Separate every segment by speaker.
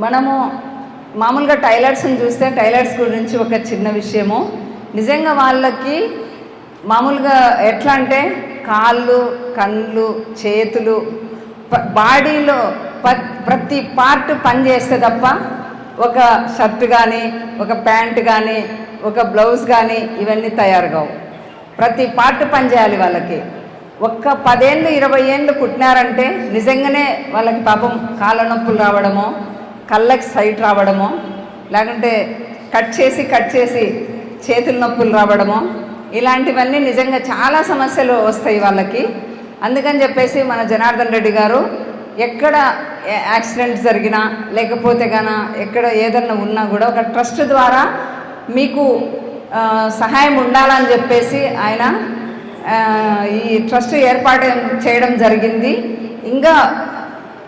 Speaker 1: మనము మామూలుగా టైలర్స్ని చూస్తే టైలర్స్ గురించి ఒక చిన్న విషయము. నిజంగా వాళ్ళకి మామూలుగా ఎట్లా అంటే కాళ్ళు కళ్ళు చేతులు ప- బాడీలో ప- ప్రతి పార్ట్ పని చేస్తే తప్ప ఒక షర్ట్ కానీ ఒక ప్యాంట్ కానీ ఒక బ్లౌజ్ కానీ ఇవన్నీ తయారు కావు ప్రతి పార్ట్ పని చేయాలి వాళ్ళకి. ఒక్క పదేళ్ళు ఇరవై ఏళ్ళు పుట్టినారంటే నిజంగానే వాళ్ళకి పాపం కాళ్ళ నొప్పులు రావడమో కళ్ళకి సైట్ రావడము లేకుంటే కట్ చేసి కట్ చేసి చేతుల నొప్పులు రావడమో ఇలాంటివన్నీ నిజంగా చాలా సమస్యలు వస్తాయి వాళ్ళకి. అందుకని చెప్పేసి మన జనార్దన్ రెడ్డి గారు ఎక్కడ యాక్సిడెంట్ జరిగినా లేకపోతే గాన ఎక్కడ ఏదన్నా ఉన్నా కూడా ఒక ట్రస్ట్ ద్వారా మీకు సహాయం ఉండాలని చెప్పేసి ఆయన ఈ ట్రస్ట్ ఏర్పాటు చేయడం జరిగింది. ఇంకా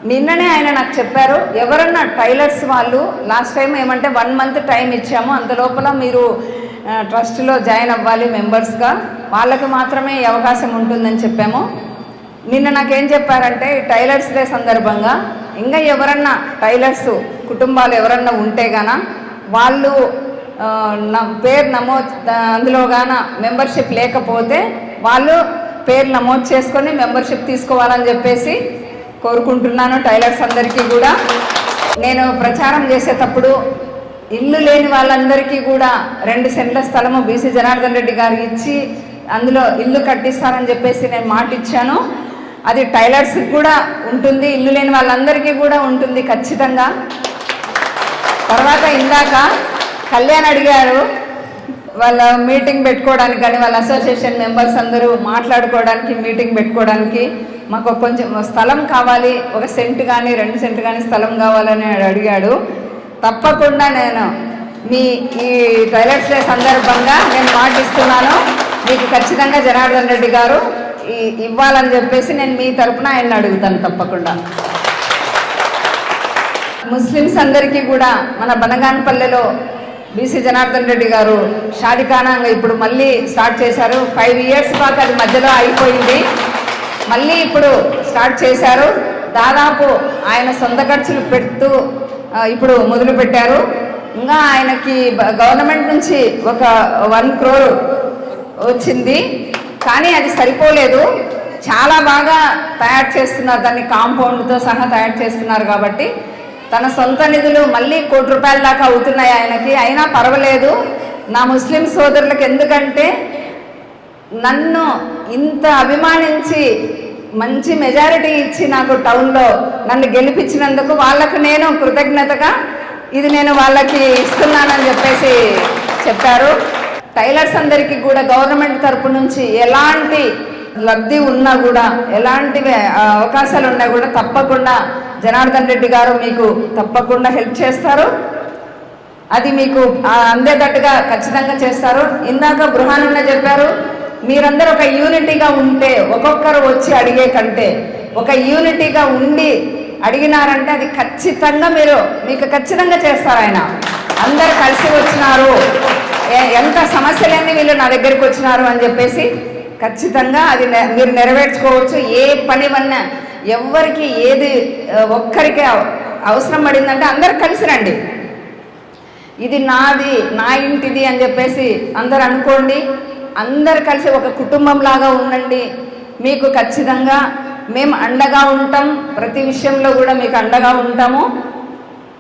Speaker 1: నిన్ననే ఆయన నాకు చెప్పారు ఎవరన్నా టైలర్స్ వాళ్ళు లాస్ట్ టైం ఏమంటే వన్ మంత్ టైం ఇచ్చాము అంత లోపల మీరు ట్రస్ట్లో జాయిన్ అవ్వాలి మెంబర్స్గా వాళ్ళకి మాత్రమే ఈ అవకాశం ఉంటుందని చెప్పాము. నిన్న నాకేం చెప్పారంటే టైలర్స్ డే సందర్భంగా ఇంకా ఎవరన్నా టైలర్స్ కుటుంబాలు ఎవరన్నా ఉంటే గాన వాళ్ళు నా పేరు నమోదు అందులో గాన మెంబర్షిప్ లేకపోతే వాళ్ళు పేరు నమోదు చేసుకొని మెంబర్షిప్ తీసుకోవాలని చెప్పేసి కోరుకుంటున్నాను టైలర్స్ అందరికీ కూడా. నేను ప్రచారం చేసేటప్పుడు ఇల్లు లేని వాళ్ళందరికీ కూడా రెండు సెంట్ల స్థలము బీసీ జనార్దన్ రెడ్డి గారు ఇచ్చి అందులో ఇల్లు కట్టిస్తానని చెప్పేసి నేను మాట ఇచ్చాను అది టైలర్స్కి కూడా ఉంటుంది ఇల్లు లేని వాళ్ళందరికీ కూడా ఉంటుంది ఖచ్చితంగా. తర్వాత ఇందాక కళ్యాణ్ అడిగారు వాళ్ళ మీటింగ్ పెట్టుకోవడానికి కానీ వాళ్ళ అసోసియేషన్ మెంబర్స్ అందరూ మాట్లాడుకోవడానికి మీటింగ్ పెట్టుకోవడానికి మాకు కొంచెం స్థలం కావాలి ఒక సెంట్ కానీ రెండు సెంట్ కానీ స్థలం కావాలని అడిగాడు. తప్పకుండా నేను మీ ఈ టైలెట్స్ డే సందర్భంగా నేను మాటిస్తున్నాను. మీకు ఖచ్చితంగా జనార్దన్ రెడ్డి గారు ఈ ఇవ్వాలని చెప్పేసి నేను మీ తరపున ఆయన అడుగుతాను తప్పకుండా. ముస్లిమ్స్ అందరికీ కూడా మన బనగానపల్లెలో బీసీ జనార్దన్ రెడ్డి గారు షాదికానంగా ఇప్పుడు మళ్ళీ స్టార్ట్ చేశారు. ఫైవ్ ఇయర్స్ పాటు అది మధ్యలో అయిపోయింది. మళ్ళీ ఇప్పుడు స్టార్ట్ చేశారు. దాదాపు ఆయన సొంత ఖర్చులు పెడుతూ ఇప్పుడు మొదలు పెట్టారు. ఇంకా ఆయనకి గవర్నమెంట్ నుంచి ఒక వన్ క్రోర్ వచ్చింది. కానీ అది సరిపోలేదు. చాలా బాగా తయారు చేస్తున్నారు. దాన్ని కాంపౌండ్తో సహా తయారు చేస్తున్నారు కాబట్టి తన సొంత నిధులు మళ్ళీ కోటి రూపాయల దాకా అవుతున్నాయి ఆయనకి. అయినా పర్వాలేదు. నా ముస్లిం సోదరులకు ఎందుకంటే నన్ను ఇంత అభిమానించి మంచి మెజారిటీ ఇచ్చి నాకు టౌన్లో నన్ను గెలిపించినందుకు వాళ్ళకు నేను కృతజ్ఞతగా ఇది నేను వాళ్ళకి ఇస్తున్నానని చెప్పేసి చెప్పారు. టైలర్స్ అందరికీ కూడా గవర్నమెంట్ తరపు నుంచి ఎలాంటి లబ్ధి ఉన్నా కూడా ఎలాంటి అవకాశాలు ఉన్నా కూడా తప్పకుండా జనార్దన్ రెడ్డి గారు మీకు తప్పకుండా హెల్ప్ చేస్తారు. అది మీకు అందేటట్టుగా ఖచ్చితంగా చేస్తారు. ఇందాక బృహానున్న చెప్పారు మీరందరూ ఒక యూనిటీగా ఉంటే ఒక్కొక్కరు వచ్చి అడిగే కంటే ఒక యూనిటీగా ఉండి అడిగినారంటే అది ఖచ్చితంగా మీరు మీకు ఖచ్చితంగా చేస్తారు ఆయన. అందరు కలిసి వచ్చినారు. ఎంత సమస్యలన్నీ వీళ్ళు నా దగ్గరికి వచ్చినారు అని చెప్పేసి ఖచ్చితంగా అది మీరు నెరవేర్చుకోవచ్చు. ఏ పని వన్నా ఎవరికి ఏది ఒక్కరికి అవసరం పడిందంటే అందరు కలిసి రండి. ఇది నాది నా ఇంటిది అని చెప్పేసి అందరు అనుకోండి. అందరు కలిసి ఒక కుటుంబం లాగా ఉండండి. మీకు ఖచ్చితంగా మేము అండగా ఉంటాం. ప్రతి విషయంలో కూడా మీకు అండగా ఉంటాము.